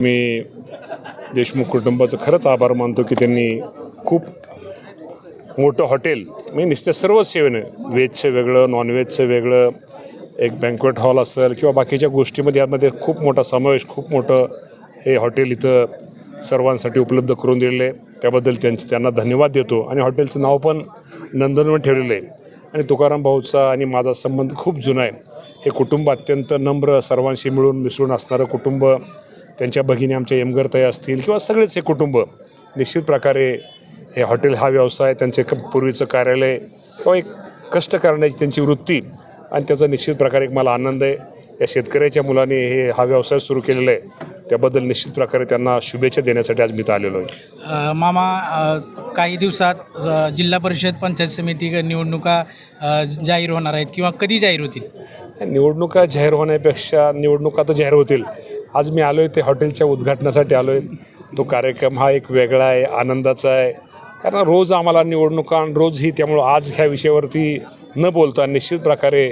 मी देशमुख कुटुंबाचं खरंच आभार मानतो की त्यांनी खूप मोठं हॉटेल मी नुसत्या सर्व सेवेनं व्हेजचं वेगळं नॉनव्हेजचं वेगळं एक बँकवेट हॉल असेल किंवा बाकीच्या गोष्टीमध्ये यामध्ये खूप मोठा समावेश खूप मोठं हे हॉटेल इथं सर्वांसाठी उपलब्ध करून दिलेलं आहे. त्याबद्दल त्यांचे त्यांना धन्यवाद देतो. आणि हॉटेलचं नाव पण नंदनवन ठेवलेलं आहे. आणि तुकाराम भाऊचा आणि माझा संबंध खूप जुना आहे. हे कुटुंब अत्यंत नम्र सर्वांशी मिळून मिसळून असणारं कुटुंब त्यांच्या भगिनी आमच्या यमगरताई असतील किंवा सगळेच हे कुटुंब निश्चित प्रकारे हे हॉटेल हा व्यवसाय त्यांचे क पूर्वीचं कार्यालय किंवा एक कष्ट करण्याची त्यांची वृत्ती आणि त्याचा निश्चित प्रकारे एक मला आनंद आहे. या शेतकऱ्याच्या मुलाने हे हा व्यवसाय सुरू केलेला आहे. त्याबद्दल निश्चित प्रकारे त्यांना शुभेच्छा देण्यासाठी आज मी इथं आलेलो आहे. मामा काही दिवसात जिल्हा परिषद पंचायत समिती निवडणुका जाहीर होणार आहेत किंवा कधी जाहीर होतील? निवडणुका जाहीर होण्यापेक्षा निवडणुका तर जाहीर होतील. आज मी आलो आहे ते हॉटेलच्या उद्घाटनासाठी आलो आहे तो कार्यक्रम हा एक वेगळा आहे आनंदाचा आहे. कारण रोज आम्हाला निवडणुका आणि रोज ही त्यामुळं आज ह्या विषयावरती न बोलता निश्चित प्रकारे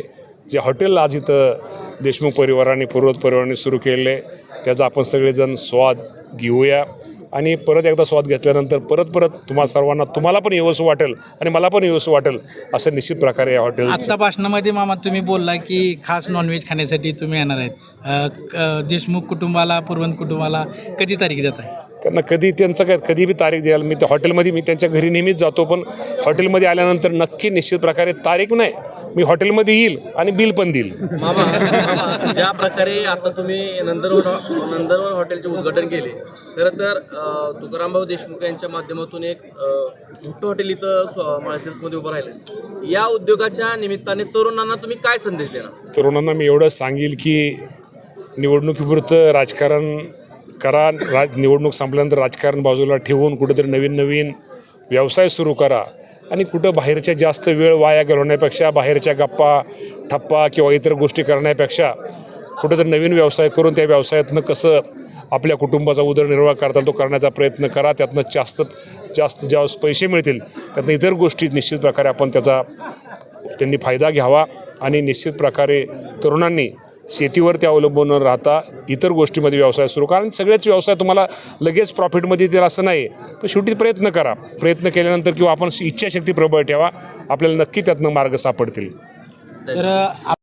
जे हॉटेल आज इथं देशमुख परिवाराने पूर्वज परिवाराने सुरू केलेलं आहे त्याचा आपण सगळेजण स्वाद घेऊया. आणि परत एकदा स्वाद घेतल्यानंतर परत परत तुम्हा सर्वांना तुम्हाला पण येवंसं वाटेल आणि मला पण येवंसं वाटेल असं निश्चित प्रकारे या हॉटेल आत्ता भाषणामध्ये मामा तुम्ही बोलला की खास नॉनव्हेज खाण्यासाठी तुम्ही येणार आहेत. देशमुख कुटुंबाला पूर्वंत कुटुंबाला कधी तारीख देत आहे? त्यांना कधी त्यांचं काय कधी बी तारीख द्याल मी त्या हॉटेलमध्ये मी त्यांच्या घरी नेहमीच जातो पण हॉटेलमध्ये आल्यानंतर नक्की निश्चित प्रकारे तारीख नाही. मी हॉटेलमध्ये येईल आणि बिल पण देईल. मामा मामा, ज्या प्रकारे आता तुम्ही नंदनवन नंदनवन हॉटेलचे उद्घाटन केले खरं तर अ, तुकारामभाऊ देशमुख यांच्या माध्यमातून एक अ, मोठं हॉटेल इथं माळशिरसमध्ये उभं राहिलं. या उद्योगाच्या निमित्ताने तरुणांना तुम्ही काय संदेश देणार? तरुणांना मी एवढं सांगेल की निवडणुकीपुरतं राजकारण करा राज निवडणूक संपल्यानंतर राजकारण बाजूला ठेवून कुठेतरी नवीन नवीन व्यवसाय सुरू करा. आणि कुठं बाहेरच्या जास्त वेळ वाया घालवण्यापेक्षा बाहेरच्या गप्पा ठप्पा किंवा इतर गोष्टी करण्यापेक्षा कुठंतरी नवीन व्यवसाय करून त्या व्यवसायातनं कसं आपल्या कुटुंबाचा उदरनिर्वाह करता तो करण्याचा प्रयत्न करा. त्यातनं जास्त जास्त ज्यावेळेस पैसे मिळतील त्यातनं इतर गोष्टी निश्चित प्रकारे आपण त्याचा त्यांनी फायदा घ्यावा आणि निश्चित प्रकारे तरुणांनी शेतीवरती अवलंबून न राहता इतर गोष्टीमध्ये व्यवसाय सुरू करा. कारण सगळेच व्यवसाय तुम्हाला लगेच प्रॉफिटमध्ये येतील असं नाही पण शेवटी प्रयत्न करा. प्रयत्न केल्यानंतर किंवा आपण इच्छाशक्ती प्रबळ ठेवा. आपल्याला नक्की त्यातनं मार्ग सापडतील. तर